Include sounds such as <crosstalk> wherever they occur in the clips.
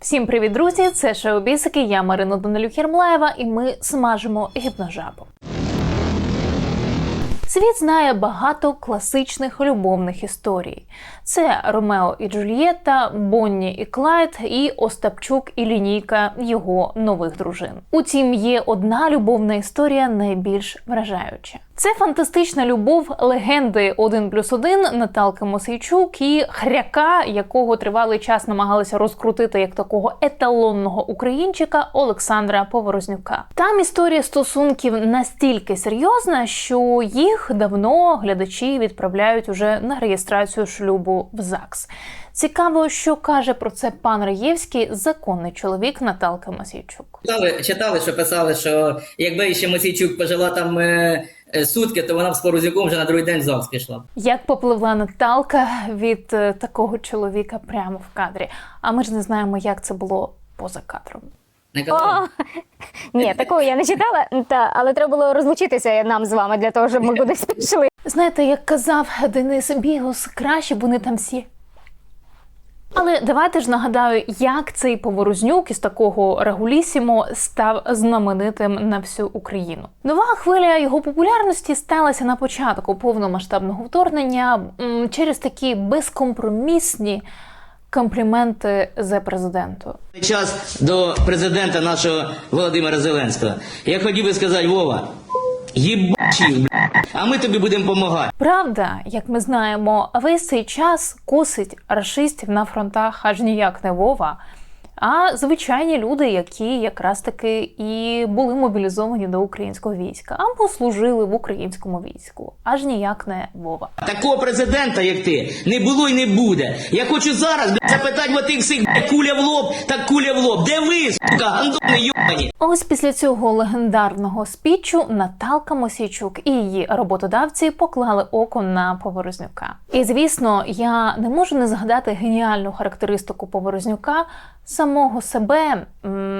Всім привіт, друзі! Це шоу Бісики, я Марина Данилюк Єрмлаєва, і ми смажимо гіпножабу. Світ знає багато класичних любовних історій: це Ромео і Джульєтта, Бонні і Клайд, і Остапчук і лінійка його нових дружин. Утім, є одна любовна історія найбільш вражаюча. Це фантастична любов легенди 1 плюс 1 Наталки Мосейчук і хряка, якого тривалий час намагалися розкрутити як такого еталонного українчика Олександра Поворознюка. Там історія стосунків настільки серйозна, що їх давно глядачі відправляють уже на реєстрацію шлюбу в ЗАГС. Цікаво, що каже про це пан Раєвський, законний чоловік Наталки Мосійчук. Читали, читали, що писали, що якби ще Мосійчук пожила там е, е, сутки, то вона б з Порозюком вже на другий день в ЗАГС пішла. Як попливла Наталка від е, такого чоловіка прямо в кадрі. А ми ж не знаємо, як це було поза кадром. Не казали? <laughs> Ні, такого я не читала, та, але треба було розлучитися нам з вами для того, щоб ми кудись пішли. Знаєте, як казав Денис Бігус, краще б вони там всі. Але давайте ж нагадаю, як цей поворознюк із такого регулісімо став знаменитим на всю Україну. Нова хвиля його популярності сталася на початку повномасштабного вторгнення через такі безкомпромісні компліменти за президенту. Час до президента нашого Володимира Зеленського. Я хотів би сказати, Вова, їбач їх, а ми тобі будемо допомагати. Правда, як ми знаємо, весь цей час косить рашистів на фронтах аж ніяк не Вова, а звичайні люди, які якраз таки і були мобілізовані до українського війська або служили в українському війську, аж ніяк не Вова. Такого президента, як ти, не було і не буде. Я хочу зараз запитати в тих всіх куля в лоб, так куля в лоб. Де ви, сука, гандони йобані? Ось після цього легендарного спічу Наталка Мосійчук і її роботодавці поклали око на Поворознюка. І звісно, я не можу не згадати геніальну характеристику Поворознюка самого себе,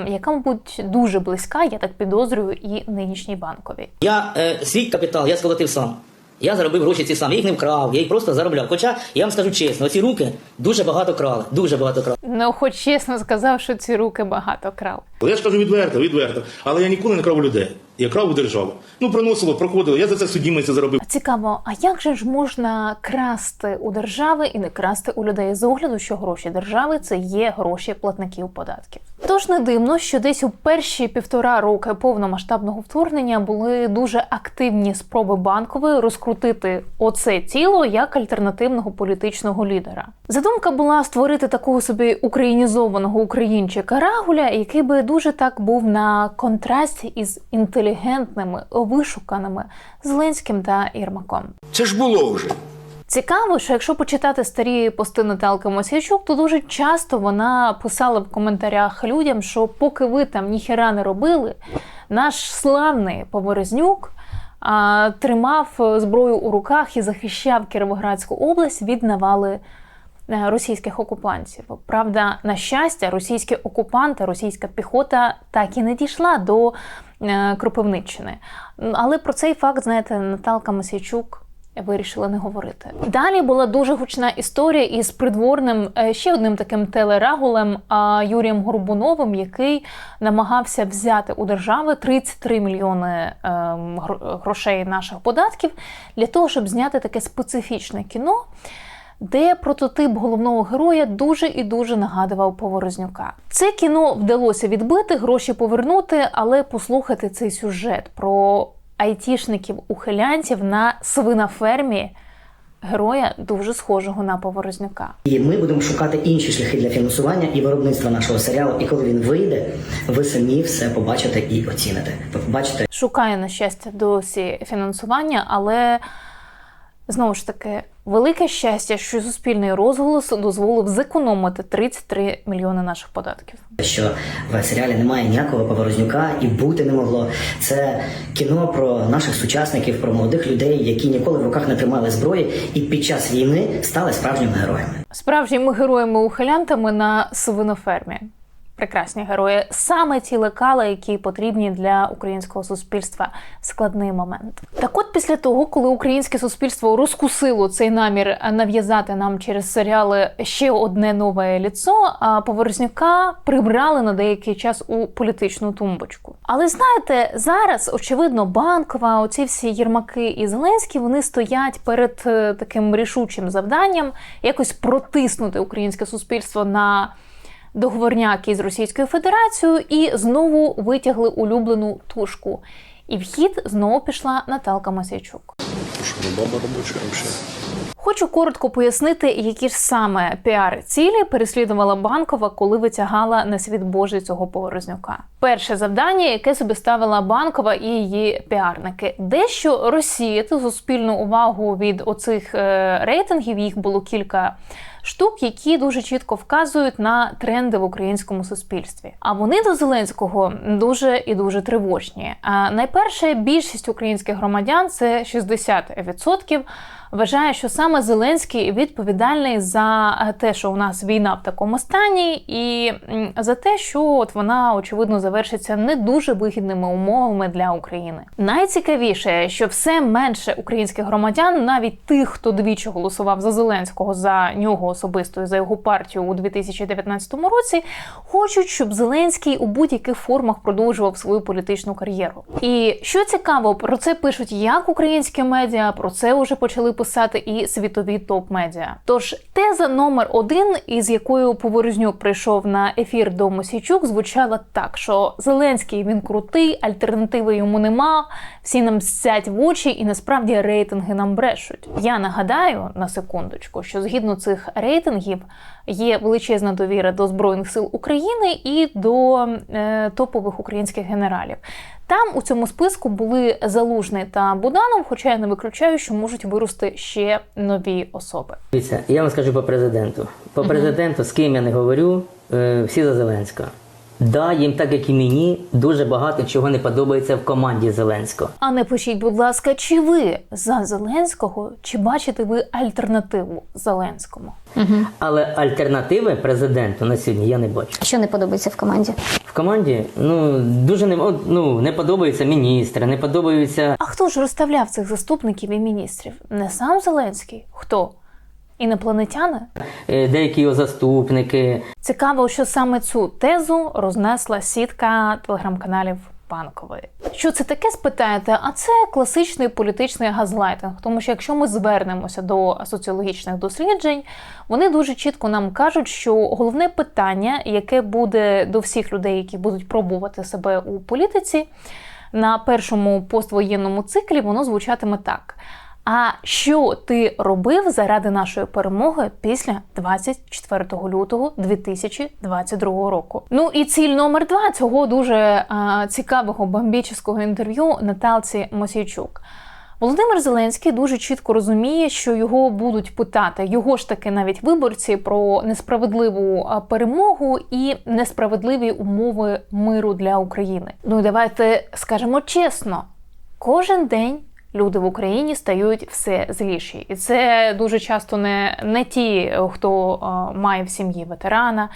яка, мабуть, дуже близька, я так підозрюю, і нинішній банковій. Я е, свій капітал я сколотив сам. Я заробив гроші ці сам. Я їх не вкрав, я їх просто заробляв. Хоча я вам скажу чесно, ці руки дуже багато крали. Дуже багато крали. Ну, хоч чесно сказав, що ці руки багато крав. Я ж кажу відверто, відверто. Але я ніколи не крав людей. Я крав у державу. Ну, приносило, проходило. Я за це судді місяць заробив. Цікаво, а як же ж можна красти у держави і не красти у людей з огляду, що гроші держави це є гроші платників податків? Тож не дивно, що десь у перші півтора роки повномасштабного вторгнення були дуже активні спроби банкової розкрутити оце тіло як альтернативного політичного лідера. Задумка була створити такого собі українізованого українчика Рагуля, який би дуже так був на контрасті із інтелігентними, вишуканими Зеленським та Єрмаком. Це ж було вже. Цікаво, що якщо почитати старі пости Наталки Мосійчук, то дуже часто вона писала в коментарях людям, що поки ви там ніхера не робили, наш славний Поворознюк а, тримав зброю у руках і захищав Кіровоградську область від навали е, російських окупантів. Правда, на щастя, російські окупанти, російська піхота так і не дійшла до Кропивниччини. Але про цей факт, знаєте, Наталка Мосійчук вирішила не говорити. Далі була дуже гучна історія із придворним е, ще одним таким телерагулем Юрієм Горбуновим, який намагався взяти у держави 33 мільйони ем, грошей наших податків для того, щоб зняти таке специфічне кіно. Де прототип головного героя дуже і дуже нагадував Поворознюка. Це кіно вдалося відбити, гроші повернути, але послухати цей сюжет про айтішників-ухилянців на свинофермі героя дуже схожого на Поворознюка. І ми будемо шукати інші шляхи для фінансування і виробництва нашого серіалу. І коли він вийде, ви самі все побачите і оціните. Ви побачите, Шукає, на щастя, досі фінансування, але знову ж таки, велике щастя, що суспільний розголос дозволив зекономити 33 мільйони наших податків. що в серіалі немає ніякого поворознюка і бути не могло. Це кіно про наших сучасників, про молодих людей, які ніколи в руках не тримали зброї, і під час війни стали справжніми героями. Справжніми героями-ухилянтами на свинофермі. Прекрасні герої, саме ті лекала, які потрібні для українського суспільства в складний момент. Так от, після того, коли українське суспільство розкусило цей намір нав'язати нам через серіали ще одне нове ліцо, а Поворзнюка прибрали на деякий час у політичну тумбочку. Але знаєте, зараз очевидно, банкова, оці всі Єрмаки і Зеленський, вони стоять перед е, таким рішучим завданням якось протиснути українське суспільство на договорняк із Російською Федерацією і знову витягли улюблену тушку. І в хід знову пішла Наталка вообще. Хочу коротко пояснити, які ж саме піар-цілі переслідувала банкова, коли витягала на світ Божий цього поворознюка. Перше завдання, яке собі ставила банкова і її піарники, дещо розсіяти суспільну увагу від оцих е, рейтингів. Їх було кілька штук, які дуже чітко вказують на тренди в українському суспільстві. А вони до Зеленського дуже і дуже тривожні. А найперше, більшість українських громадян це 60%, вважає, що саме Зеленський відповідальний за те, що у нас війна в такому стані, і за те, що от вона очевидно завершиться не дуже вигідними умовами для України. Найцікавіше, що все менше українських громадян, навіть тих, хто двічі голосував за Зеленського за нього особисто за його партію у 2019 році, хочуть, щоб Зеленський у будь-яких формах продовжував свою політичну кар'єру. І що цікаво, про це пишуть як українські медіа, про це вже почали писати і світові топ-медіа. Тож теза номер один, із якою Поворознюк прийшов на ефір до Мосійчук, звучала так: що Зеленський він крутий, альтернативи йому нема. Всі нам сять в очі, і насправді рейтинги нам брешуть. Я нагадаю на секундочку, що згідно цих рейтингів є величезна довіра до збройних сил України і до е, топових українських генералів. Там у цьому списку були Залужний та Буданов, хоча я не виключаю, що можуть вирости ще нові особи. Дивіться, я вам скажу по президенту. По президенту, з ким я не говорю, е, всі за Зеленського. Да, їм так як і мені, дуже багато чого не подобається в команді Зеленського. А не пишіть, будь ласка, чи ви за Зеленського, чи бачите ви альтернативу Зеленському? Але альтернативи президенту на сьогодні я не бачу. Що не подобається в команді? В команді ну дуже не ну, не подобаються міністри, не подобаються. А хто ж розставляв цих заступників і міністрів? Не сам Зеленський? Хто? Інопланетяни? е, деякі його заступники. Цікаво, що саме цю тезу рознесла сітка телеграм-каналів Банкової. Що це таке, спитаєте? А це класичний політичний газлайтинг. Тому що якщо ми звернемося до соціологічних досліджень, вони дуже чітко нам кажуть, що головне питання, яке буде до всіх людей, які будуть пробувати себе у політиці, на першому поствоєнному циклі воно звучатиме так. А що ти робив заради нашої перемоги після 24 лютого 2022 року? Ну і ціль номер два цього дуже а, цікавого бомбічного інтерв'ю Наталці Мосійчук. Володимир Зеленський дуже чітко розуміє, що його будуть питати його ж таки навіть виборці про несправедливу перемогу і несправедливі умови миру для України. Ну і давайте скажемо чесно: кожен день люди в Україні стають все зліші, і це дуже часто не, не ті, хто а, має в сім'ї ветерана,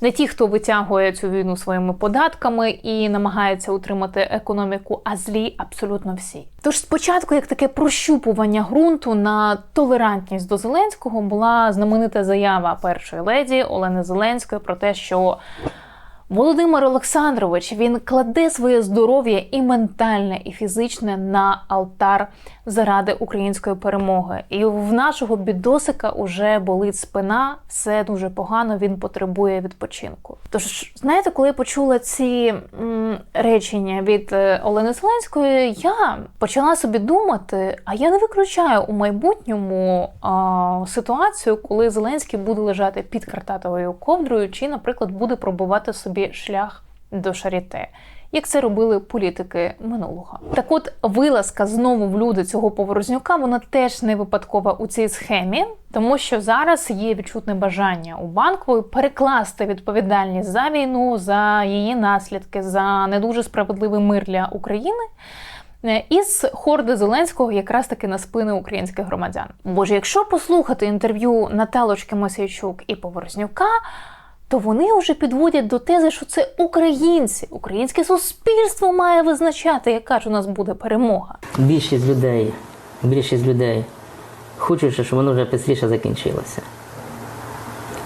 не ті, хто витягує цю війну своїми податками і намагається утримати економіку, а злі абсолютно всі. Тож спочатку, як таке прощупування ґрунту на толерантність до Зеленського, була знаменита заява першої леді Олени Зеленської про те, що Володимир Олександрович він кладе своє здоров'я і ментальне, і фізичне на алтар заради української перемоги. І в нашого бідосика уже болить спина, все дуже погано. Він потребує відпочинку. Тож, знаєте, коли я почула ці м, речення від е, Олени Зеленської, я почала собі думати: а я не виключаю у майбутньому а, ситуацію, коли Зеленський буде лежати під картатовою ковдрою, чи, наприклад, буде пробувати собі шлях до шаріте. Як це робили політики минулого, так от вилазка знову в люди цього поворознюка, вона теж не випадкова у цій схемі, тому що зараз є відчутне бажання у банкової перекласти відповідальність за війну, за її наслідки, за не дуже справедливий мир для України. е, Із хорди Зеленського якраз таки на спини українських громадян. Боже, якщо послухати інтерв'ю Наталочки Мосійчук і Поворознюка, то вони вже підводять до тези, що це українці, українське суспільство має визначати, яка ж у нас буде перемога. Більшість людей, більшість людей хочуть, щоб воно вже швидше закінчилося.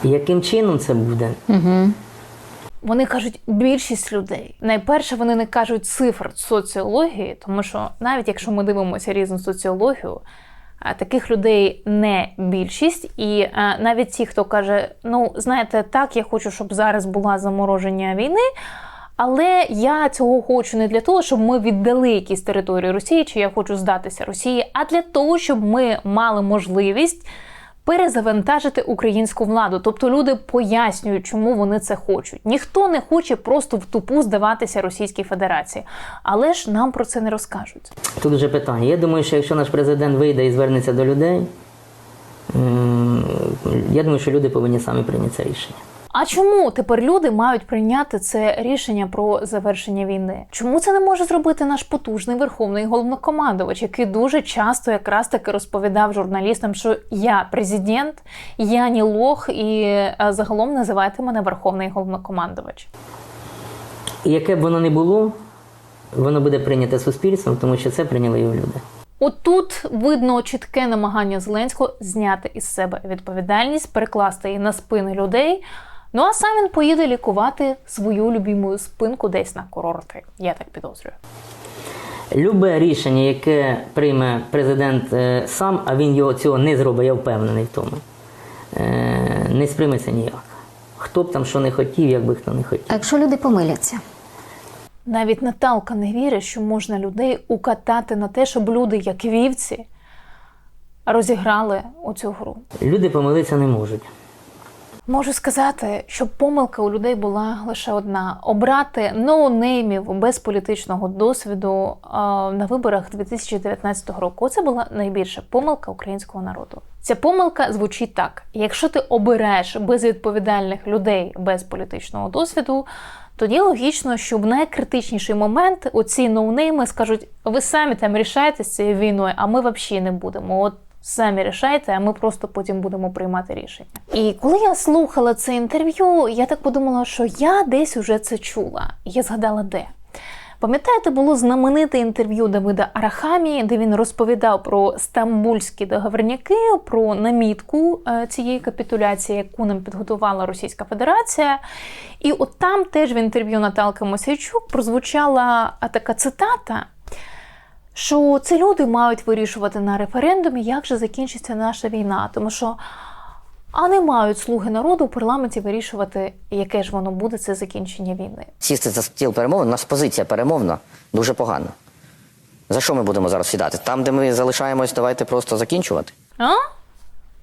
Яким чином це буде? Вони кажуть більшість людей. Найперше, вони не кажуть цифр соціології, тому що навіть якщо ми дивимося різну соціологію, таких людей не більшість. І а, навіть ті, хто каже, ну знаєте, так, я хочу, щоб зараз була замороження війни. Але я цього хочу не для того, щоб ми віддали якісь території Росії, чи я хочу здатися Росії, а для того, щоб ми мали можливість перезавантажити українську владу. Тобто люди пояснюють, чому вони це хочуть. Ніхто не хоче просто в тупу здаватися Російській Федерації, але ж нам про це не розкажуть. Тут вже питання. Я думаю, що якщо наш президент вийде і звернеться до людей, я думаю, що люди повинні самі прийняти це рішення. А чому тепер люди мають прийняти це рішення про завершення війни? Чому це не може зробити наш потужний верховний головнокомандувач, який дуже часто якраз таки розповідав журналістам, що я президент, я не лох, і е, загалом називайте мене верховний головнокомандувач. Яке б воно не було, воно буде прийняте суспільством, тому що це прийняли його люди. Отут видно чітке намагання Зеленського зняти із себе відповідальність, перекласти її на спини людей. Ну а сам він поїде лікувати свою любіму спинку десь на курорти. Я так підозрюю. Любе рішення, яке прийме президент е, сам, а він його цього не зробить, я впевнений в тому, е, не сприйметься ніяк. Хто б там що не хотів, як би хто не хотів. А якщо люди помиляться? Навіть Наталка не вірить, що можна людей укатати на те, щоб люди, як вівці, розіграли оцю гру. Люди помилитися не можуть. Можу сказати, що помилка у людей була лише одна: обрати ноунеймів без політичного досвіду на виборах 2019 року. Це була найбільша помилка українського народу. Ця помилка звучить так: якщо ти обираєш безвідповідальних людей без політичного досвіду. Тоді логічно, що в найкритичніший момент оці ноунейми скажуть: ви самі там рішайте з цією війною, а ми взагалі не будемо. От самі рішайте, а ми просто потім будемо приймати рішення. І коли я слухала це інтерв'ю, я так подумала, що я десь уже це чула. Я згадала де. Пам'ятаєте, було знамените інтерв'ю Давида Арахамії, де він розповідав про стамбульські договорняки, про намітку е, цієї капітуляції, яку нам підготувала Російська Федерація. І от там теж в інтерв'ю Наталки Мосійчук прозвучала така цитата, що це люди мають вирішувати на референдумі, як же закінчиться наша війна. Тому що а не мають слуги народу в парламенті вирішувати, яке ж воно буде це закінчення війни. сісти за стіл перемовин, у нас позиція перемовна дуже погана. За що ми будемо зараз сідати? Там, де ми залишаємось, давайте просто закінчувати. А?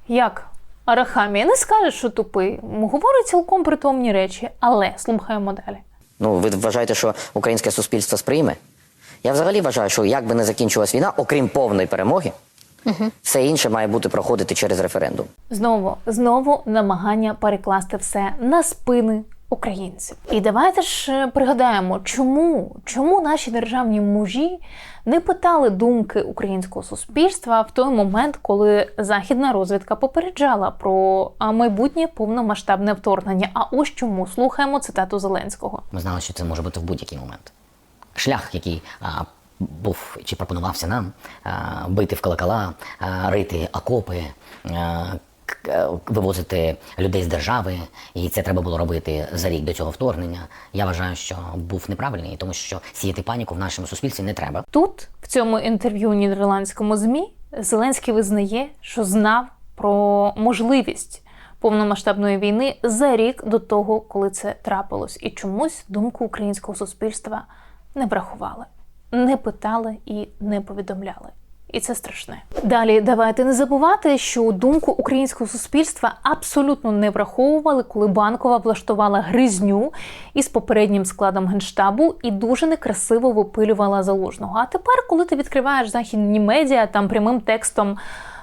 Як? Арахамія не скаже, що тупий. Говорить цілком притомні речі, але слухаємо далі. Ну, ви вважаєте, що українське суспільство сприйме? Я взагалі вважаю, що як би не закінчилась війна, окрім повної перемоги, все інше має бути проходити через референдум. Знову, знову намагання перекласти все на спини українців. І давайте ж е, пригадаємо, чому, чому наші державні мужі не питали думки українського суспільства в той момент, коли західна розвідка попереджала про майбутнє повномасштабне вторгнення. А ось чому слухаємо цитату Зеленського. Ми знали, що це може бути в будь-який момент. Шлях, який був чи пропонувався нам бити в колокола, рити окопи, е, вивозити людей з держави, і це треба було робити за рік до цього вторгнення. Я вважаю, що був неправильний, тому що сіяти паніку в нашому суспільстві не треба. Тут, в цьому інтерв'ю нідерландському ЗМІ, Зеленський визнає, що знав про можливість повномасштабної війни за рік до того, коли це трапилось, і чомусь думку українського суспільства не врахували, не питали і не повідомляли. І це страшне. Далі давайте не забувати, що думку українського суспільства абсолютно не враховували, коли банкова влаштувала гризню із попереднім складом генштабу і дуже некрасиво випилювала залужного. А тепер, коли ти відкриваєш західні медіа, там прямим текстом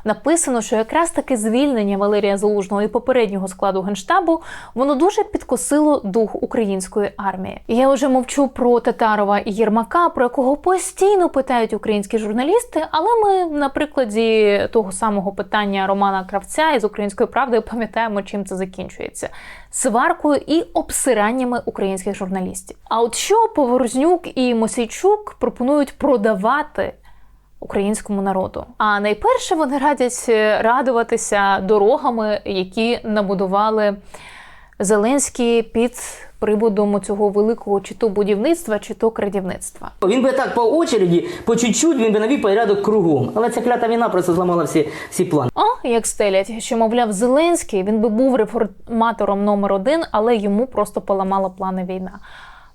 написано, що якраз таки звільнення Валерія Залужного і попереднього складу генштабу воно дуже підкосило дух української армії. Я вже мовчу про Татарова і Єрмака, про якого постійно питають українські журналісти. Але ми на прикладі того самого питання Романа Кравця із української правди пам'ятаємо, чим це закінчується сваркою і обсираннями українських журналістів. А от що Поворознюк і Мосійчук пропонують продавати українському народу? А найперше вони радять е, радуватися дорогами, які набудували Зеленський під приводом цього великого чи то будівництва, чи то крадівництва. Він би так по очереді, по чуть-чуть, він би навів порядок кругом. Але ця клята війна просто зламала всі, всі плани. О, як стелять, що мовляв, Зеленський він би був реформатором номер один, але йому просто поламала плани війна.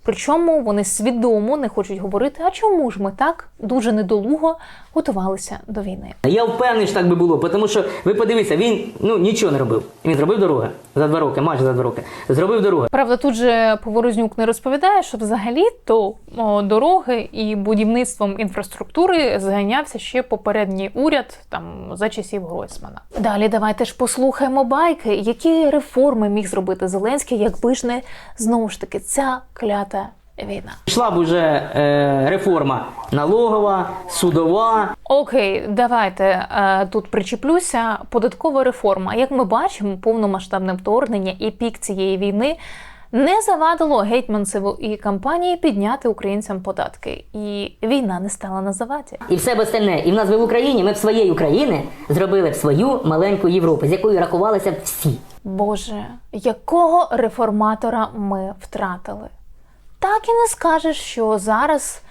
Причому вони свідомо не хочуть говорити, а чому ж ми так дуже недолуго готувалися до війни. Я впевнений, що так би було, тому що ви подивіться, він ну нічого не робив. Він зробив дороги за два роки, майже за два роки. Зробив дороги. Правда, тут же Поворознюк не розповідає, що взагалі то о, дороги і будівництвом інфраструктури зайнявся ще попередній уряд там за часів Гройсмана. Далі давайте ж послухаємо байки, які реформи міг зробити Зеленський, якби ж не знову ж таки ця клята війна. Йшла б уже е, реформа налогова, судова. Окей, давайте е, тут причеплюся. Податкова реформа. Як ми бачимо, повномасштабне вторгнення і пік цієї війни не завадило гетьманцеву і кампанії підняти українцям податки, і війна не стала на заваді. І все остальне. І в нас би в Україні, ми б своєї України зробили б свою маленьку Європу, з якою рахувалися б всі. Боже, якого реформатора ми втратили? Так і не скажеш, що зараз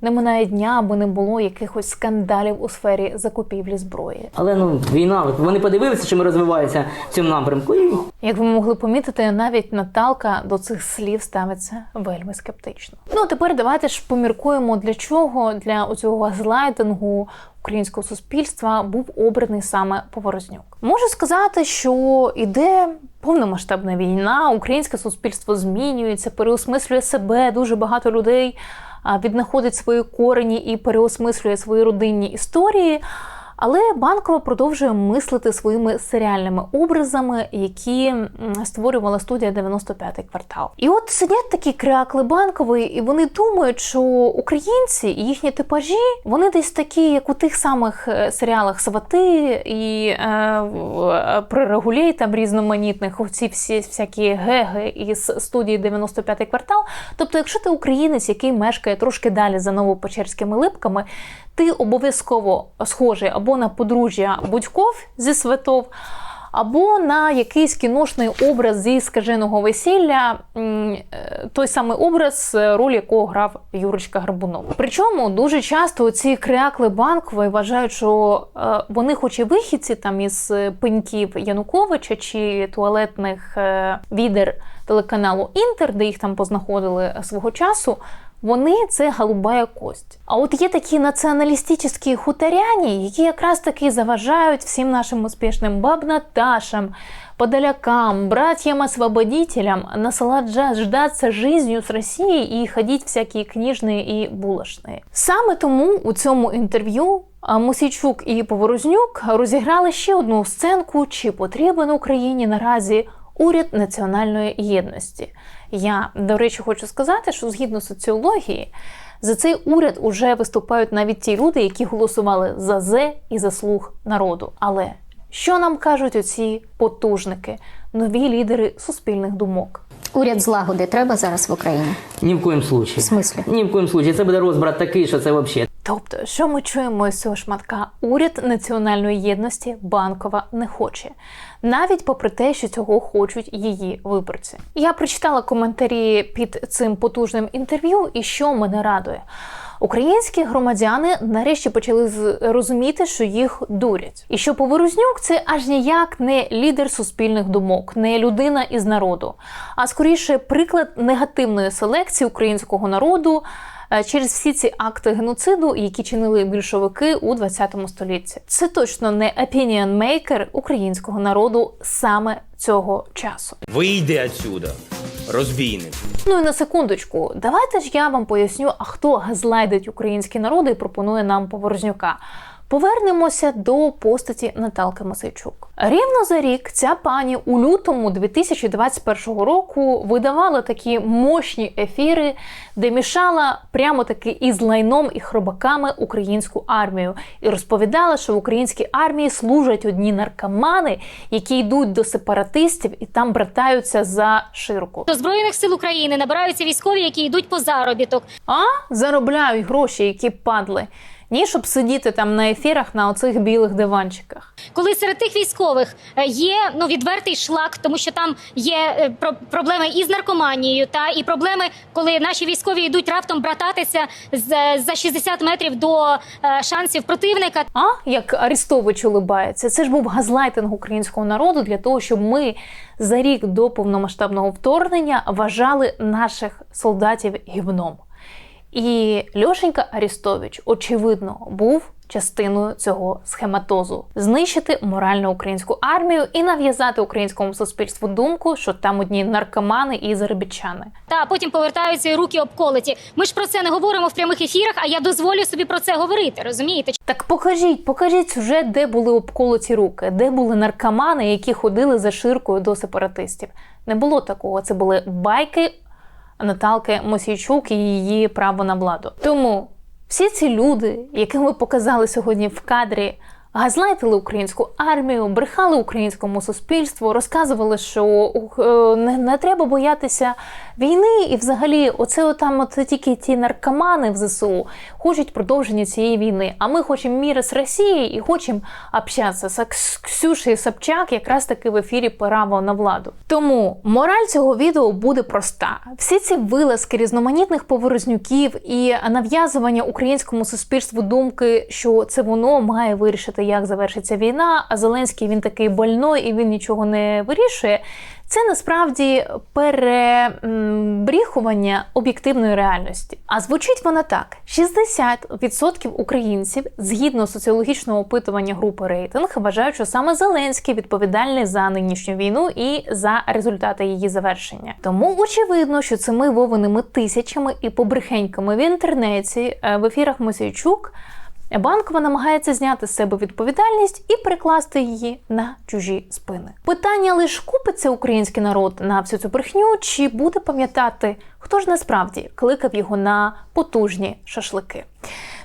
не минає дня, аби не було якихось скандалів у сфері закупівлі зброї. Але ну війна, вони подивилися, що ми розвиваємося в цьому напрямку. Як ви могли помітити, навіть Наталка до цих слів ставиться вельми скептично. Ну а тепер давайте ж поміркуємо, для чого для оцього газлайтингу українського суспільства був обраний саме Поворознюк. Можу сказати, що іде повномасштабна війна, українське суспільство змінюється, переосмислює себе. Дуже багато людей віднаходить свої корені і переосмислює свої родинні історії. Але Банкова продовжує мислити своїми серіальними образами, які створювала студія 95-й квартал. І от сидять такі крякли банкової, і вони думають, що українці і їхні типажі вони десь такі, як у тих самих е, серіалах Свати і е, е, регулей там різноманітних, оці всі всякі геги із студії 95-й квартал. Тобто, якщо ти українець, який мешкає трошки далі за новопечерськими липками, ти обов'язково схожий або на подружжя Будьков зі Светов, або на якийсь кіношний образ зі скаженого весілля, е, той самий образ, е, роль якого грав Юрочка Гарбунов. Причому дуже часто ці крякли банкової вважають, що е, вони, хоч і вихідці там із пеньків Януковича чи туалетних відер телеканалу Інтер, де їх там познаходили свого часу. Вони це голубая кость. А от є такі націоналістичні хуторяні, які якраз таки заважають всім нашим успішним бабнаташам, подолякам, братьям-освободителям наслаждаться жизнью з Росії і ходіть всякі книжні і булочні. Саме тому у цьому інтерв'ю а, Мосійчук і Поворознюк розіграли ще одну сценку, чи потрібен Україні наразі уряд національної єдності. Я, до речі, хочу сказати, що згідно соціології, за цей уряд уже виступають навіть ті люди, які голосували за зе і за слуг народу. Але що нам кажуть оці потужники, нові лідери суспільних думок? Уряд злагоди треба зараз в Україні. ні в коїм случаї. В смислі? Ні в коїм случаї. Це буде розбрат такий, що це взагалі. Тобто, що ми чуємо з цього шматка? Уряд національної єдності банкова не хоче, навіть попри те, що цього хочуть її виборці. Я прочитала коментарі під цим потужним інтерв'ю, і що мене радує. Українські громадяни нарешті почали з- розуміти, що їх дурять, і що Поворознюк це аж ніяк не лідер суспільних думок, не людина із народу, а скоріше приклад негативної селекції українського народу через всі ці акти геноциду, які чинили більшовики у 20 столітті. Це точно не opinion maker українського народу саме цього часу. Вийди отсюда, розбійник. Ну і на секундочку, давайте ж я вам поясню, а хто газлайдить український народ і пропонує нам Поворознюка. Повернемося до постаті Наталки Мосейчук. Рівно за рік ця пані у лютому 2021 року видавала такі мощні ефіри, де мішала прямо таки із лайном і хробаками українську армію, і розповідала, що в українській армії служать одні наркомани, які йдуть до сепаратистів і там братаються за ширку. До збройних сил України набираються військові, які йдуть по заробіток. А заробляють гроші, які падли. Ні, щоб сидіти там на ефірах на оцих білих диванчиках. Коли серед тих військових е, є ну відвертий шлак, тому що там є е, про- проблеми із наркоманією, та і проблеми, коли наші військові йдуть раптом брататися з за 60 метрів до е, шансів противника. А як Арестович улибається, це ж був газлайтинг українського народу для того, щоб ми за рік до повномасштабного вторгнення вважали наших солдатів гівном. І Льошенька Арістович, очевидно, був частиною цього схематозу знищити моральну українську армію і нав'язати українському суспільству думку, що там одні наркомани і заробітчани. Та потім повертаються і руки обколоті. Ми ж про це не говоримо в прямих ефірах, а я дозволю собі про це говорити. Розумієте? Так покажіть, покажіть сюжет, де були обколоті руки, де були наркомани, які ходили за ширкою до сепаратистів. Не було такого. Це були байки Наталки Мосійчук і її право на владу. Тому всі ці люди, яким ви показали сьогодні в кадрі, газлайтили українську армію, брехали українському суспільству, розказували, що е, не, не треба боятися війни, і взагалі, оце отам от тільки ті наркомани в ЗСУ хочуть продовження цієї війни. А ми хочемо міра з Росією і хочемо общатися з Кс- Ксюшею Собчак, якраз таки в ефірі право на владу. Тому мораль цього відео буде проста: всі ці вилазки різноманітних поворознюків і нав'язування українському суспільству думки, що це воно має вирішити, як завершиться війна. А Зеленський він такий больной і він нічого не вирішує. Це насправді перебріхування об'єктивної реальності. А звучить вона так: 60% українців, згідно соціологічного опитування групи рейтинг, вважають, що саме Зеленський відповідальний за нинішню війну і за результати її завершення. Тому очевидно, що цими вовиними тисячами і побрехеньками в інтернеті е, в ефірах Мосійчук Банкова намагається зняти з себе відповідальність і перекласти її на чужі спини. Питання лише купиться український народ на всю цю брехню, чи буде пам'ятати, хто ж насправді кликав його на потужні шашлики.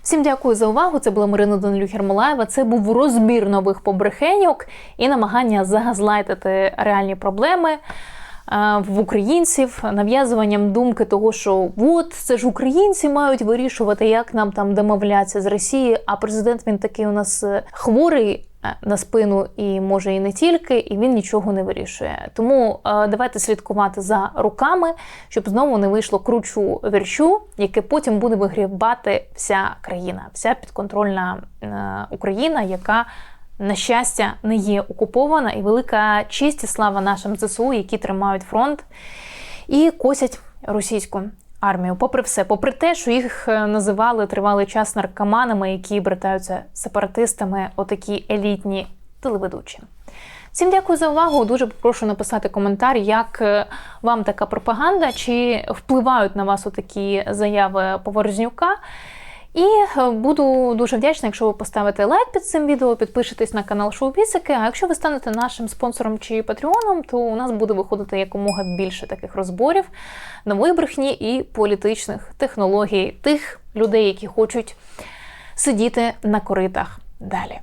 Всім дякую за увагу. Це була Марина Данилюк Гермолаєва. Це був розбір нових побрехеньок і намагання загазлайтити реальні проблеми в українців нав'язуванням думки того, що от це ж українці мають вирішувати, як нам там домовлятися з Росії. А президент він такий у нас е, хворий. е, На спину і може і не тільки, і він нічого не вирішує. Тому е, давайте слідкувати за руками, щоб знову не вийшло кручу вірчу, яке потім буде вигрібати вся країна, вся підконтрольна е, Україна, яка на щастя, не є окупована, і велика честь і слава нашим ЗСУ, які тримають фронт і косять російську армію. Попри все, попри те, що їх е, називали тривалий час наркоманами, які братаються сепаратистами, отакі елітні телеведучі. Всім дякую за увагу. Дуже прошу написати коментар, як е, вам така пропаганда, чи впливають на вас отакі заяви Поворознюка. І е, буду дуже вдячна, якщо ви поставите лайк під цим відео, підпишетесь на канал Шоу Пісики. А якщо ви станете нашим спонсором чи патреоном, то у нас буде виходити якомога більше таких розборів, нової брехні і політичних технологій тих людей, які хочуть сидіти на коритах далі.